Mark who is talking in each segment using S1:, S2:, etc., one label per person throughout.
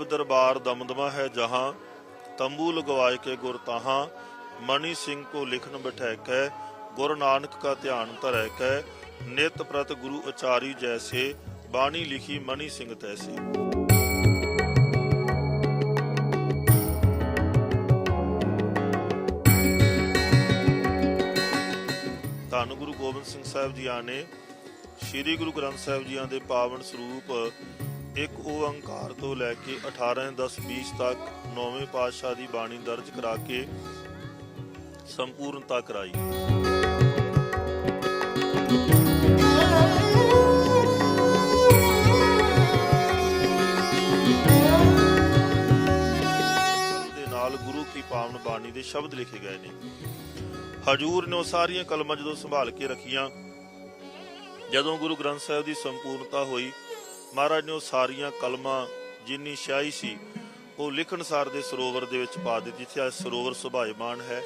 S1: ਅਬ ਦਰਬਾਰ ਦਮਦਮਾ ਹੈ ਜਹਾਂ, ਤੰਬੂ ਲਗਵਾਏ ਕੇ ਗੁਰ ਤਾਹਾਂ ਮਨੀ ਸਿੰਘ ਕੋ ਲਿਖਨ ਬਿਠੈ ਕੈ, ਗੁਰ ਨਾਨਕ ਕਾ ਧਿਆਨ ਧਰੈ ਕੈ, ਨਿਤ ਪ੍ਰਤ ਗੁਰੂ ਉਚਾਰੀ ਜੈਸੇ, ਬਾਣੀ ਲਿਖੀ ਮਨੀ ਸਿੰਘ ਤੈਸੇ। ਧੰਨ ਗੁਰੂ ਗੋਬਿੰਦ ਸਿੰਘ ਸਾਹਿਬ ਜੀਆਂ ਨੇ, ਸ੍ਰੀ ਗੁਰੂ ਗ੍ਰੰਥ ਸਾਹਿਬ ਜੀਆਂ ਦੇ ਪਾਵਨ ਸਰੂਪ ਇੱਕ ਓੰਕਾਰ ਤੋਂ ਲੈ ਕੇ 18 10 20 ਤੱਕ ਨੌਵੇਂ ਪਾਤਸ਼ਾਹ ਦੀ ਬਾਣੀ ਦਰਜ ਕਰਾ ਕੇ ਸੰਪੂਰਨਤਾ ਕਰਾਈ। ਦੇ ਨਾਲ ਗੁਰੂ ਕੀ ਪਾਵਨ ਬਾਣੀ ਦੇ ਸ਼ਬਦ ਲਿਖੇ ਗਏ ਨੇ। ਹਜੂਰ ਨੇ ਉਹ ਸਾਰੀਆਂ ਕਲਮਾਂ ਜਦੋਂ ਸੰਭਾਲ ਕੇ ਰੱਖੀਆਂ, ਜਦੋਂ ਗੁਰੂ ਗ੍ਰੰਥ ਸਾਹਿਬ ਦੀ ਸੰਪੂਰਨਤਾ ਹੋਈ ਮਹਾਰਾਜ ਨੇ ਉਹ ਸਾਰੀਆਂ ਕਲਮਾਂ ਜਿੰਨੀ ਸ਼ਾਹੀ ਸੀ, ਉਹ ਲਿਖਣਸਾਰ ਦੇ ਸਰੋਵਰ ਦੇ ਵਿੱਚ ਪਾ ਦਿੱਤੀ, ਜਿੱਥੇ ਅੱਜ ਸਰੋਵਰ ਸੁਭਾਇਮਾਨ ਹੈ।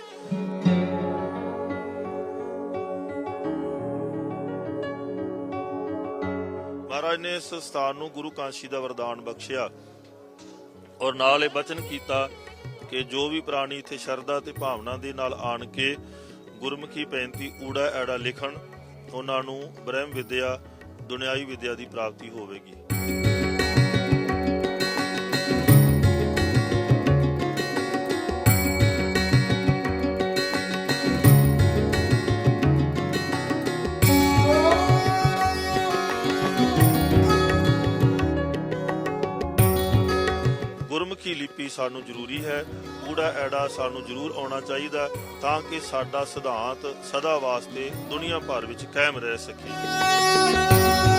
S1: ਮਹਾਰਾਜ ਨੇ ਇਸ ਸਥਾਨ ਨੂੰ ਗੁਰੂ ਕਾਂਸ਼ੀ ਦਾ ਵਰਦਾਨ ਬਖਸ਼ਿਆ ਔਰ ਨਾਲ ਇਹ ਬਚਨ ਕੀਤਾ ਕਿ ਜੋ ਵੀ ਪ੍ਰਾਣੀ ਇੱਥੇ ਸ਼ਰਧਾ ਤੇ ਭਾਵਨਾ ਦੇ ਨਾਲ ਆਣ ਕੇ ਗੁਰਮੁਖੀ ਪੈਂਤੀ ਊੜਾ ਐੜਾ ਲਿਖਣ, ਉਹਨਾਂ ਨੂੰ ਬ੍ਰਹਮ ਵਿਦਿਆ ਦੁਨਿਆਵੀ ਵਿਦਿਆ ਦੀ ਪ੍ਰਾਪਤੀ ਹੋਵੇਗੀ। ਸਾਨੂੰ ਜ਼ਰੂਰੀ ਹੈ ਊੜਾ ਐੜਾ ਸਾਨੂੰ ਜ਼ਰੂਰ ਆਉਣਾ ਚਾਹੀਦਾ ਤਾਂ ਕਿ ਸਾਡਾ ਸਿਧਾਂਤ ਸਦਾ ਵਾਸਤੇ ਦੁਨੀਆ ਭਰ ਵਿੱਚ ਕਾਇਮ ਰਹਿ ਸਕੇ।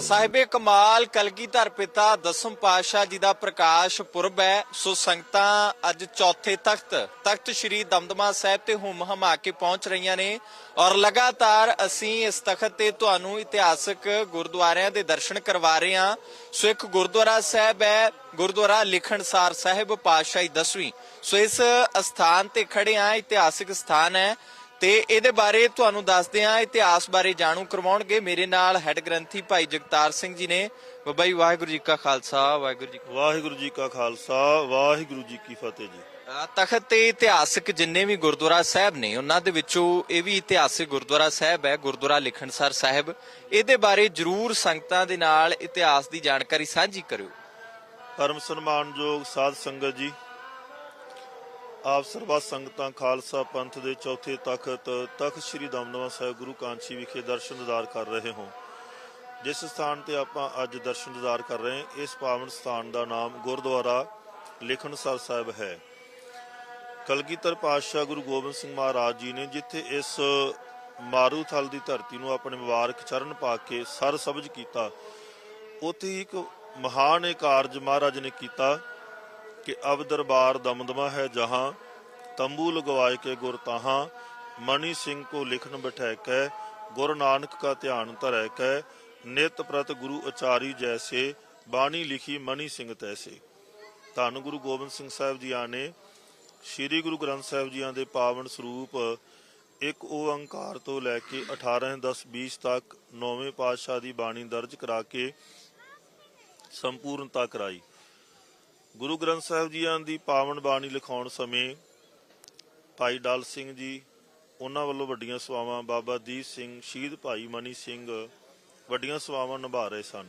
S2: ਸਾਹਿਬੇ ਕਮਾਲ ਕਲਗੀਧਰ ਪਿਤਾ ਦਸਮ ਪਾਤਸ਼ਾਹ ਜੀ ਦਾ ਪ੍ਰਕਾਸ਼ ਪੁਰਬ ਹੈ। ਸੋ ਸੰਗਤਾਂ ਅੱਜ ਚੌਥੇ ਤਖਤ ਤਖਤ ਸ੍ਰੀ ਦਮਦਮਾ ਸਾਹਿਬ ਤੇ ਹੁਮ ਹਮਾ ਕੇ ਪਹੁੰਚ ਰਹੀਆਂ ਨੇ ਔਰ ਲਗਾਤਾਰ ਅਸੀਂ ਇਸ ਤਖਤ ਤੇ ਤੁਹਾਨੂੰ ਇਤਿਹਾਸਕ ਗੁਰਦੁਆਰਿਆਂ ਦੇ ਦਰਸ਼ਨ ਕਰਵਾ ਰਹੇ ਹਾਂ। ਸੋ ਇੱਕ ਗੁਰਦੁਆਰਾ ਸਾਹਿਬ ਹੈ, ਗੁਰਦੁਆਰਾ ਲਿਖਣਸਾਰ ਸਾਹਿਬ, ਪਾਤਸ਼ਾਹੀ ਦਸਵੀਂ। ਸੋ ਇਸ ਸਥਾਨ ਤੇ ਖੜੇ ਆ ਇਤਿਹਾਸਕ ਸਥਾਨ ਹੈ। ਤੇ ਇਹਦੇ ਬਾਰੇ ਤੁਹਾਨੂੰ ਦੱਸਦੇ ਹਾਂ ਇਤਿਹਾਸ ਬਾਰੇ ਜਾਣੂ ਕਰਵਾਉਣਗੇ। ਮੇਰੇ ਨਾਲ ਹੈੱਡ ਗ੍ਰੰਥੀ ਭਾਈ ਜਗਤਾਰ ਸਿੰਘ ਜੀ ਨੇ। ਬਾਬਾ ਜੀ ਵਾਹਿਗੁਰੂ ਜੀ ਕਾ ਖਾਲਸਾ ਵਾਹਿਗੁਰੂ ਜੀ
S1: ਵਾਹਿਗੁਰੂ ਜੀ ਕਾ ਖਾਲਸਾ ਵਾਹਿਗੁਰੂ ਜੀ ਕੀ ਫਤਿਹ ਜੀ।
S2: ਤਖਤ ਤੇ ਇਤਿਹਾਸਕ ਜਿੰਨੇ ਵੀ ਗੁਰਦੁਆਰਾ ਸਾਹਿਬ ਨੇ ਉਹਨਾਂ ਦੇ ਵਿੱਚੋਂ ਇਹ ਵੀ ਇਤਿਹਾਸਕ ਗੁਰਦੁਆਰਾ ਸਾਹਿਬ ਹੈ ਗੁਰਦੁਆਰਾ ਲਿਖਣਸਰ ਸਾਹਿਬ। ਇਹਦੇ ਬਾਰੇ ਜਰੂਰ ਸੰਗਤਾਂ ਦੇ ਨਾਲ ਇਤਿਹਾਸ ਦੀ ਜਾਣਕਾਰੀ ਸਾਂਝੀ ਕਰਿਓ।
S1: ਪਰਮ ਸਨਮਾਨਯੋਗ ਸਾਧ ਸੰਗਤ ਜੀ ਆਪ ਸਰਬੱਤ ਸੰਗਤਾਂ ਖਾਲਸਾ ਪੰਥ ਦੇ ਚੌਥੇ ਤਖਤ ਤਖਤ ਸ੍ਰੀ ਦਮਦਮਾ ਸਾਹਿਬ ਗੁਰੂ ਕਾਂਚੀ ਵਿਖੇ ਦਰਸ਼ਨ ਦਿਦਾਰ ਕਰ ਰਹੇ ਹੋ। ਜਿਸ ਸਥਾਨ ਤੇ ਆਪਾਂ ਅੱਜ ਦਰਸ਼ਨ ਦਿਦਾਰ ਕਰ ਰਹੇ ਹਾਂ, ਇਸ ਪਾਵਨ ਸਥਾਨ ਦਾ ਨਾਮ ਗੁਰਦੁਆਰਾ ਲਿਖਣਸਰ ਸਾਹਿਬ ਹੈ। ਕਲਗੀਧਰ ਪਾਤਸ਼ਾਹ ਗੁਰੂ ਗੋਬਿੰਦ ਸਿੰਘ ਮਹਾਰਾਜ ਜੀ ਨੇ ਜਿੱਥੇ ਇਸ ਮਾਰੂਥਲ ਦੀ ਧਰਤੀ ਨੂੰ ਆਪਣੇ ਮੁਬਾਰਕ ਚਰਨ ਪਾ ਕੇ ਸਰ ਸਬਜ ਕੀਤਾ, ਉੱਥੇ ਹੀ ਇੱਕ ਮਹਾਨ ਕਾਰਜ ਮਹਾਰਾਜ ਨੇ ਕੀਤਾ। ਕਿ ਅਬ ਦਰਬਾਰ ਦਮਦਮਾ ਹੈ ਜਹਾਂ, ਤੰਬੂ ਲਗਵਾਏ ਕੇ ਗੁਰ ਤਾਹਾਂ ਮਨੀ ਸਿੰਘ ਕੋ ਲਿਖਣ ਬਿਠੈ ਗੁਰ ਨਾਨਕ ਕਾ ਧਿਆਨ ਧਰੈ ਕੈ, ਨਿਤ ਪ੍ਰਤ ਗੁਰੂ ਉਚਾਰੀ ਜੈਸੇ, ਬਾਣੀ ਲਿਖੀ ਮਨੀ ਸਿੰਘ ਤੈਸੇ। ਧੰਨ ਗੁਰੂ ਗੋਬਿੰਦ ਸਿੰਘ ਸਾਹਿਬ ਜੀਆਂ ਨੇ, ਸ੍ਰੀ ਗੁਰੂ ਗ੍ਰੰਥ ਸਾਹਿਬ ਜੀਆਂ ਦੇ ਪਾਵਨ ਸਰੂਪ ਇੱਕ ਓੰਕਾਰ ਤੋਂ ਲੈ ਕੇ 18 10 20 ਤੱਕ ਨੌਵੇਂ ਪਾਤਸ਼ਾਹ ਦੀ ਬਾਣੀ ਦਰਜ ਕਰਾ ਕੇ ਸੰਪੂਰਨਤਾ ਕਰਾਈ। ਗੁਰੂ ਗ੍ਰੰਥ ਸਾਹਿਬ ਜੀਆਂ ਦੀ ਪਾਵਨ ਬਾਣੀ ਲਿਖਾਉਣ ਸਮੇਂ ਭਾਈ ਡਾਲ ਸਿੰਘ ਜੀ, ਉਹਨਾਂ ਵੱਲੋਂ ਵੱਡੀਆਂ ਸੇਵਾਵਾਂ ਬਾਬਾ ਦੀਪ ਸਿੰਘ, ਸ਼ਹੀਦ ਭਾਈ ਮਨੀ ਸਿੰਘ ਵੱਡੀਆਂ ਸੇਵਾਵਾਂ ਨਿਭਾ ਰਹੇ ਸਨ।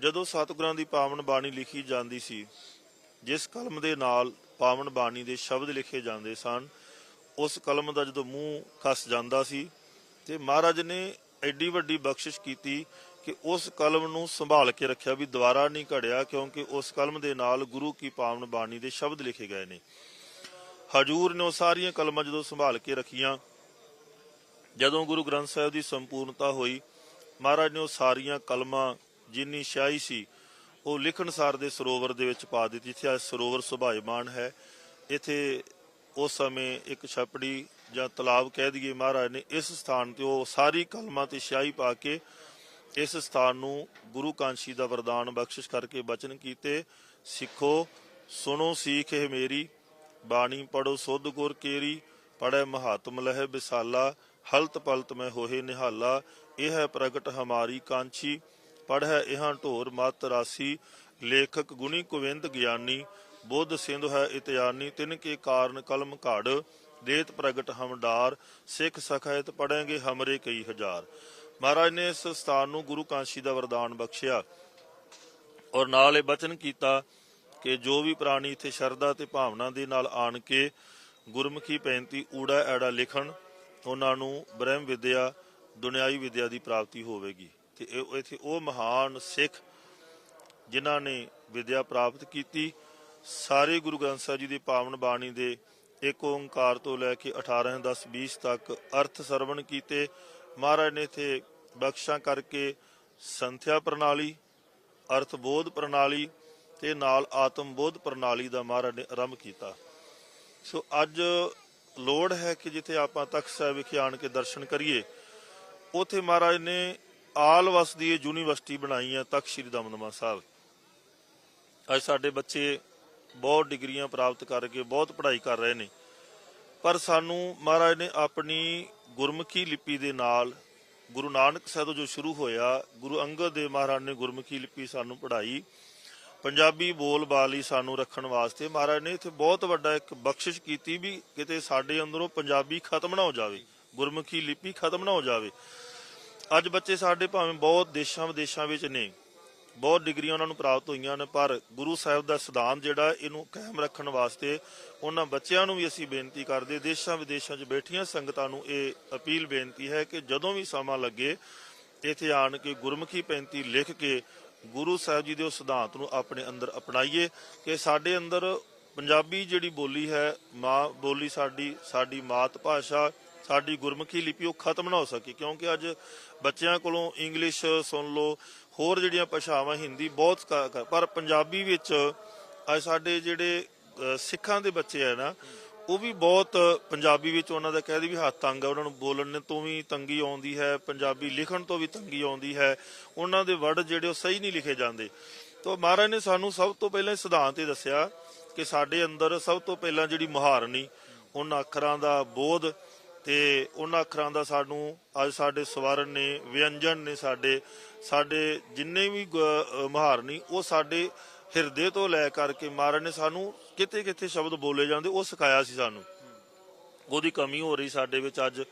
S1: ਜਦੋਂ ਸਤਿਗੁਰਾਂ ਦੀ ਪਾਵਨ ਬਾਣੀ ਲਿਖੀ ਜਾਂਦੀ ਸੀ, ਜਿਸ ਕਲਮ ਦੇ ਨਾਲ ਪਾਵਨ ਬਾਣੀ ਦੇ ਸ਼ਬਦ ਲਿਖੇ ਜਾਂਦੇ ਸਨ, ਉਸ ਕਲਮ ਦਾ ਜਦੋਂ ਮੂੰਹ ਖਸ ਜਾਂਦਾ ਸੀ ਤੇ ਮਹਾਰਾਜ ਨੇ ਐਡੀ ਵੱਡੀ ਬਖਸ਼ਿਸ਼ ਕੀਤੀ ਕਿ ਉਸ ਕਲਮ ਨੂੰ ਸੰਭਾਲ ਕੇ ਰੱਖਿਆ ਵੀ ਦੁਬਾਰਾ ਨਹੀਂ ਘੜਿਆ ਕਿਉਂਕਿ ਉਸ ਕਲਮ ਦੇ ਨਾਲ ਗੁਰੂ ਕੀ ਪਾਵਨ ਬਾਣੀ ਦੇ ਸ਼ਬਦ ਲਿਖੇ ਗਏ ਨੇ। ਹਜੂਰ ਨੇ ਉਹ ਸਾਰੀਆਂ ਕਲਮਾਂ ਜਦੋਂ ਸੰਭਾਲ ਕੇ ਰੱਖੀਆਂ, ਜਦੋਂ ਗੁਰੂ ਗ੍ਰੰਥ ਸਾਹਿਬ ਦੀ ਸੰਪੂਰਨਤਾ ਹੋਈ, ਮਹਾਰਾਜ ਨੇ ਉਹ ਸਾਰੀਆਂ ਕਲਮਾਂ ਜਿੰਨੀ ਸ਼ਾਹੀ ਸੀ, ਉਹ ਲਿਖਣਸਾਰ ਦੇ ਸਰੋਵਰ ਦੇ ਵਿੱਚ ਪਾ ਦਿੱਤੀ। ਜਿੱਥੇ ਅੱਜ ਸਰੋਵਰ ਸੁਭਾਇਮਾਨ ਹੈ। ਇੱਥੇ ਉਸ ਸਮੇਂ ਇੱਕ ਛਪੜੀ ਜਾਂ ਤਲਾਬ ਕਹਿ ਦਈਏ, ਮਹਾਰਾਜ ਨੇ ਇਸ ਸਥਾਨ ਤੇ ਉਹ ਸਾਰੀ ਕਲਮਾਂ ਤੇ ਸ਼ਾਹੀ ਪਾ ਕੇ ਇਸ ਸਥਾਨ ਨੂੰ ਗੁਰੂ ਕਾਂਸ਼ੀ ਦਾ ਵਰਦਾਨ ਬਖਸ਼ਿਸ਼ ਕਰਕੇ ਬਚਨ ਕੀਤੇ। ਸਿੱਖੋ, ਸੁਣੋ ਸੀਖ ਇਹ ਮੇਰੀ, ਬਾਣੀ ਪੜੋ ਸੁਧ ਗੁਰ ਕੇਰੀ ਪੜੈ ਮਹਾਤਮ ਲਹਿ ਵਿਸਾਲਾ, ਹਲਤ ਪਲਤ ਮੈਂ ਹੋਏ ਨਿਹਾਲਾ, ਇਹ ਹੈ ਪ੍ਰਗਟ ਹਮਾਰੀ ਕਾਂਛੀ, ਪੜ੍ਹੈ ਇਹਾਂ ਢੋਰ ਮਤ ਰਾਸੀ, ਲੇਖਕ ਗੁਣੀ ਕੁਵਿੰਦ ਗਿਆਨੀ, ਬੁੱਧ ਸਿੰਧ ਹੈ ਇਤਿਆਨੀ, ਤਿਨ ਕੇ ਕਾਰਨ ਕਲਮ ਘੜ, ਦੇਤ ਪ੍ਰਗਟ ਹਮਡਾਰ, ਸਿੱਖ ਸਖਾਇਤ ਪੜਾਂਗੇ ਹਮਰੇ ਕਈ ਹਜ਼ਾਰ। ਮਹਾਰਾਜ ਨੇ ਇਸ ਸਥਾਨ ਨੂੰ ਗੁਰੂ ਕਾਂਸ਼ੀ ਦਾ ਵਰਦਾਨ ਬਖਸ਼ਿਆ ਔਰ ਨਾਲ ਇਹ ਬਚਨ ਕੀਤਾ ਕਿ ਜੋ ਵੀ ਪ੍ਰਾਣੀ ਇੱਥੇ ਸ਼ਰਧਾ ਤੇ ਭਾਵਨਾ ਦੇ ਨਾਲ ਆਣ ਕੇ ਗੁਰਮੁਖੀ 35 ਊੜਾ ਐੜਾ ਲਿਖਣ, ਉਹਨਾਂ ਨੂੰ ਬ੍ਰਹਮ ਵਿਦਿਆ, ਦੁਨਿਆਈ ਵਿਦਿਆ ਦੀ ਪ੍ਰਾਪਤੀ ਹੋਵੇਗੀ। ਤੇ ਇਹ ਇੱਥੇ ਉਹ ਮਹਾਨ ਸਿੱਖ ਜਿਨ੍ਹਾਂ ਨੇ ਵਿਦਿਆ ਪ੍ਰਾਪਤ ਕੀਤੀ, ਸਾਰੇ ਗੁਰੂ ਗ੍ਰੰਥ ਸਾਹਿਬ ਜੀ ਦੀ ਪਾਵਨ ਬਾਣੀ ਦੇ ਇੱਕ ਓੰਕਾਰ ਤੋਂ ਲੈ ਕੇ 18 10 20 ਤੱਕ ਅਰਥ ਸਰਵਣ ਕੀਤੇ। ਮਹਾਰਾਜ ਨੇ ਇੱਥੇ ਬਖਸ਼ਾਂ ਕਰਕੇ ਸੰਥਿਆ ਪ੍ਰਣਾਲੀ ਅਰਥ ਬੋਧ ਪ੍ਰਣਾਲੀ ਤੇ ਨਾਲ ਆਤਮ ਬੋਧ ਪ੍ਰਣਾਲੀ ਦਾ ਮਹਾਰਾਜ ਨੇ ਆਰੰਭ ਕੀਤਾ। ਸੋ ਅੱਜ ਲੋੜ ਹੈ ਕਿ ਜਿੱਥੇ ਆਪਾਂ ਤਖਤ ਸਾਹਿਬ ਵਿਖੇ ਆਣ ਕੇ ਦਰਸ਼ਨ ਕਰੀਏ, ਉਥੇ ਮਹਾਰਾਜ ਨੇ ਆਲ ਵਸ ਦੀ ਯੂਨੀਵਰਸਿਟੀ ਬਣਾਈ ਹੈ ਤਖਤ ਸ੍ਰੀ ਦਮਦਮਾ ਸਾਹਿਬ। ਅੱਜ ਸਾਡੇ ਬੱਚੇ ਬਹੁਤ ਡਿਗਰੀਆਂ ਪ੍ਰਾਪਤ ਕਰਕੇ ਬਹੁਤ ਪੜ੍ਹਾਈ ਕਰ ਰਹੇ ਨੇ। ਪਰ ਸਾਨੂੰ ਮਹਾਰਾਜ ਨੇ ਆਪਣੀ ਗੁਰਮੁਖੀ ਲਿਪੀ ਦੇ ਨਾਲ ਗੁਰੂ ਨਾਨਕ ਸਾਹਿਬ ਜੋ ਸ਼ੁਰੂ ਹੋਇਆ, ਗੁਰੂ ਅੰਗਦ ਦੇਵ ਮਹਾਰਾਜ ਨੇ ਗੁਰਮੁਖੀ ਲਿਪੀ ਸਾਨੂੰ ਪੜ੍ਹਾਈ, ਪੰਜਾਬੀ ਬੋਲ ਬਾਲੀ ਸਾਨੂੰ ਰੱਖਣ ਵਾਸਤੇ ਮਹਾਰਾਜ ਨੇ ਇੱਥੇ ਬਹੁਤ ਵੱਡਾ ਇੱਕ ਬਖਸ਼ਿਸ਼ ਕੀਤੀ ਵੀ ਕਿਤੇ ਸਾਡੇ ਅੰਦਰੋਂ ਪੰਜਾਬੀ ਖਤਮ ਨਾ ਹੋ ਜਾਵੇ, ਗੁਰਮੁਖੀ ਲਿਪੀ ਖਤਮ ਨਾ ਹੋ ਜਾਵੇ। ਅੱਜ ਬੱਚੇ ਸਾਡੇ ਭਾਵੇਂ ਬਹੁਤ ਦੇਸ਼ਾਂ ਵਿਦੇਸ਼ਾਂ ਵਿੱਚ ਨੇ ਬਹੁਤ ਡਿਗਰੀਆਂ ਉਹਨਾਂ ਨੂੰ ਪ੍ਰਾਪਤ ਹੋਈਆਂ ਨੇ, ਪਰ ਗੁਰੂ ਸਾਹਿਬ ਦਾ ਸਿਧਾਂਤ ਜਿਹੜਾ ਇਹਨੂੰ ਕਾਇਮ ਰੱਖਣ ਵਾਸਤੇ ਉਹਨਾਂ ਬੱਚਿਆਂ ਨੂੰ ਵੀ ਅਸੀਂ ਬੇਨਤੀ ਕਰਦੇ, ਦੇਸ਼ਾਂ ਵਿਦੇਸ਼ਾਂ 'ਚ ਬੈਠੀਆਂ ਸੰਗਤਾਂ ਨੂੰ ਇਹ ਅਪੀਲ ਬੇਨਤੀ ਹੈ ਕਿ ਜਦੋਂ ਵੀ ਸਮਾਂ ਲੱਗੇ, ਇੱਥੇ ਆਣ ਕੇ ਗੁਰਮੁਖੀ 35 ਲਿਖ ਕੇ ਗੁਰੂ ਸਾਹਿਬ ਜੀ ਦੇ ਉਸ ਸਿਧਾਂਤ ਨੂੰ ਆਪਣੇ ਅੰਦਰ ਅਪਣਾਈਏ ਕਿ ਸਾਡੇ ਅੰਦਰ ਪੰਜਾਬੀ ਜਿਹੜੀ ਬੋਲੀ ਹੈ, ਮਾਂ ਬੋਲੀ ਸਾਡੀ ਸਾਡੀ ਮਾਤ ਭਾਸ਼ਾ, ਸਾਡੀ ਗੁਰਮੁਖੀ ਲਿਪੀ ਉਹ ਖਤਮ ਨਾ ਹੋ ਸਕੇ, ਕਿਉਂਕਿ ਅੱਜ ਬੱਚਿਆਂ ਕੋਲੋਂ ਇੰਗਲਿਸ਼ ਸੁਣ ਲਓ ਹੋਰ ਜਿਹੜੀਆਂ ਭਾਸ਼ਾਵਾਂ ਹਿੰਦੀ ਬਹੁਤ ਕ- ਪਰ ਪੰਜਾਬੀ ਵਿੱਚ ਅੱਜ ਸਾਡੇ ਜਿਹੜੇ ਅ, ਸਿੱਖਾਂ ਦੇ ਬੱਚੇ ਆ ਨਾ ਉਹ ਵੀ ਬਹੁਤ ਪੰਜਾਬੀ ਵਿੱਚ ਉਹਨਾਂ ਦਾ ਕਹਿ ਦੀ ਵੀ ਹੱਥ ਤੰਗ ਆ ਉਹਨਾਂ ਨੂੰ ਬੋਲਣ ਤੋਂ ਵੀ ਤੰਗੀ ਆਉਂਦੀ ਹੈ ਪੰਜਾਬੀ ਲਿਖਣ ਤੋਂ ਵੀ ਤੰਗੀ ਆਉਂਦੀ ਹੈ ਉਹਨਾਂ ਦੇ ਵਰਡ ਜਿਹੜੇ ਉਹ ਸਹੀ ਨਹੀਂ ਲਿਖੇ ਜਾਂਦੇ। ਤਾਂ ਮਹਾਰਾਜ ਨੇ ਸਾਨੂੰ ਸਭ ਤੋਂ ਪਹਿਲਾਂ ਇਹ ਸਿਧਾਂਤ ਇਹ ਦੱਸਿਆ ਕਿ ਸਾਡੇ ਅੰਦਰ ਸਭ ਤੋਂ ਪਹਿਲਾਂ ਜਿਹੜੀ ਮੁਹਾਰਨੀ ਉਹਨਾਂ ਅੱਖਰਾਂ ਦਾ ਬੋਧ ਤੇ ਉਹਨਾਂ ਅੱਖਰਾਂ ਦਾ ਸਾਨੂੰ ਅੱਜ ਸਾਡੇ ਸਵਰਨ ਨੇ ਵਿਅੰਜਨ ਨੇ ਸਾਡੇ ਸਾਡੇ ਜਿੰਨੇ ਵੀ ਗ- ਅ, ਉਹ ਸਾਡੇ ਹਿਰਦੇ ਤੋਂ ਲੈ ਕਰਕੇ ਮਹਾਰਾਜ ਨੇ ਸਾਨੂੰ ਕਿਤੇ ਕਿਤੇ ਸ਼ਬਦ ਬੋਲੇ ਜਾਂਦੇ ਉਹ ਸਿਖਾਇਆ ਸੀ ਸਾਨੂੰ। ਉਹਦੀ ਕਮੀ ਹੋ ਰਹੀ ਸਾਡੇ ਵਿੱਚ ਅੱਜ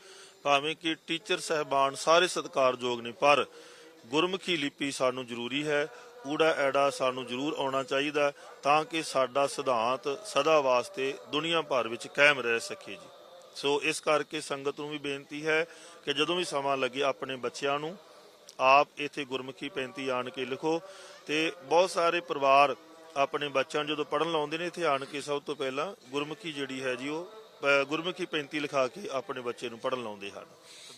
S1: ਭਾਵੇਂ ਕਿ ਟੀਚਰ ਸਹਿਬਾਨ ਸਾਰੇ ਸਤਿਕਾਰਯੋਗ ਨੇ ਪਰ ਗੁਰਮੁਖੀ ਲਿਪੀ ਸਾਨੂੰ ਜ਼ਰੂਰੀ ਹੈ ਊੜਾ ਐੜਾ ਸਾਨੂੰ ਜ਼ਰੂਰ ਆਉਣਾ ਚਾਹੀਦਾ ਤਾਂ ਕਿ ਸਾਡਾ ਸਿਧਾਂਤ ਸਦਾ ਵਾਸਤੇ ਦੁਨੀਆ ਭਰ ਵਿੱਚ ਕਾਇਮ ਰਹਿ ਸਕੇ ਜੀ। ਸੋ ਇਸ ਕਰਕੇ ਸੰਗਤ ਨੂੰ ਵੀ ਬੇਨਤੀ ਹੈ ਕਿ ਜਦੋਂ ਵੀ ਸਮਾਂ ਲੱਗੇ ਆਪਣੇ ਬੱਚਿਆਂ ਨੂੰ, ਆਪ ਇੱਥੇ ਗੁਰਮੁਖੀ 35 ਆਣ ਕੇ ਲਿਖੋ ਤੇ ਬਹੁਤ ਸਾਰੇ ਪਰਿਵਾਰ ਆਪਣੇ ਬੱਚਿਆਂ ਨੂੰ ਜਦੋਂ ਪੜਨ ਲਾਉਂਦੇ ਨੇ, ਇੱਥੇ ਆਣ ਕੇ ਸਭ ਤੋਂ ਪਹਿਲਾਂ ਗੁਰਮੁਖੀ ਜਿਹੜੀ ਹੈ ਜੀ ਉਹ ਗੁਰਮੁਖੀ 35 ਲਿਖਾ ਕੇ ਆਪਣੇ ਬੱਚੇ ਨੂੰ ਪੜਨ ਲਾਉਂਦੇ ਹਨ।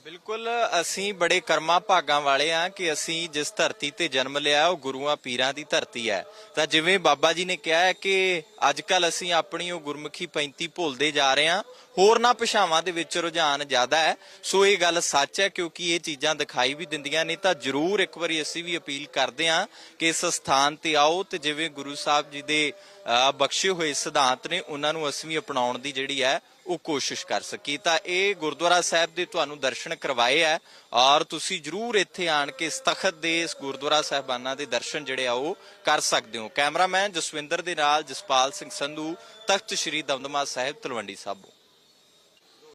S2: ਬਿਲਕੁਲ ਅਸੀਂ ਬੜੇ ਕਰਮਾਂ ਭਾਗਾਂ ਵਾਲੇ ਆ ਕਿ ਅਸੀਂ ਜਿਸ ਧਰਤੀ ਤੇ ਜਨਮ ਲਿਆ ਉਹ ਗੁਰੂਆਂ ਪੀਰਾਂ ਦੀ ਧਰਤੀ ਹੈ। ਤਾਂ ਜਿਵੇਂ ਬਾਬਾ ਜੀ ਨੇ ਕਿਹਾ ਹੈ ਕਿ ਅੱਜ ਕੱਲ ਅਸੀਂ ਆਪਣੀ ਉਹ ਗੁਰਮੁਖੀ 35 ਭੁੱਲਦੇ ਜਾ ਰਹੇ ਹਾਂ ਹੋਰਨਾਂ ਭਾਸ਼ਾਵਾਂ ਦੇ ਵਿੱਚ ਰੁਝਾਨ ਜ਼ਿਆਦਾ ਹੈ। ਸੋ ਇਹ ਗੱਲ ਸੱਚ ਹੈ ਕਿਉਂਕਿ ਇਹ ਚੀਜ਼ਾਂ ਦਿਖਾਈ ਵੀ ਦਿੰਦੀਆਂ ਨੇ ਤਾਂ ਜਰੂਰ ਇੱਕ ਵਾਰੀ ਅਸੀਂ ਵੀ ਅਪੀਲ ਕਰਦੇ ਹਾਂ ਕਿ ਇਸ ਸਥਾਨ ਤੇ ਆਓ ਤੇ ਜਿਵੇਂ ਗੁਰੂ ਸਾਹਿਬ ਜੀ ਦੇ ਅਹ, ਬਖਸ਼ੇ ਹੋਏ ਸਿਧਾਂਤ ਨੇ ਉਹਨਾਂ ਨੂੰ ਅਸੀਂ ਵੀ ਅਪਣਾਉਣ ਦੀ ਜਿਹੜੀ ਹੈ ਉਹ ਕੋਸ਼ਿਸ਼ ਕਰ ਸਕੀ ਤਾਂ ਇਹ ਗੁਰਦੁਆਰਾ ਸਾਹਿਬ ਦੇ ਤੁਹਾਨੂੰ ਦਰਸ਼ਨ ਦਰਸ਼ਨ ਕਰਵਾਏ ਆ ਔਰ ਤੁਸੀਂ ਜਰੂਰ ਇੱਥੇ ਆਣ ਕੇ ਇਸ ਤਖਤ ਦੇ ਇਸ ਗੁਰਦੁਆਰਾ ਸਾਹਿਬਾਨਾਂ ਦੇ ਦਰਸ਼ਨ ਜਿਹੜੇ ਆ ਉਹ ਕਰ ਸਕਦੇ ਹੋ। ਕੈਮਰਾਮੈਨ ਜਸਵਿੰਦਰ ਦੇ ਨਾਲ ਜਸਪਾਲ ਸਿੰਘ ਸੰਧੂ, ਤਖਤ ਸ੍ਰੀ ਦਮਦਮਾ ਸਾਹਿਬ, ਤਲਵੰਡੀ ਸਾਬੋ।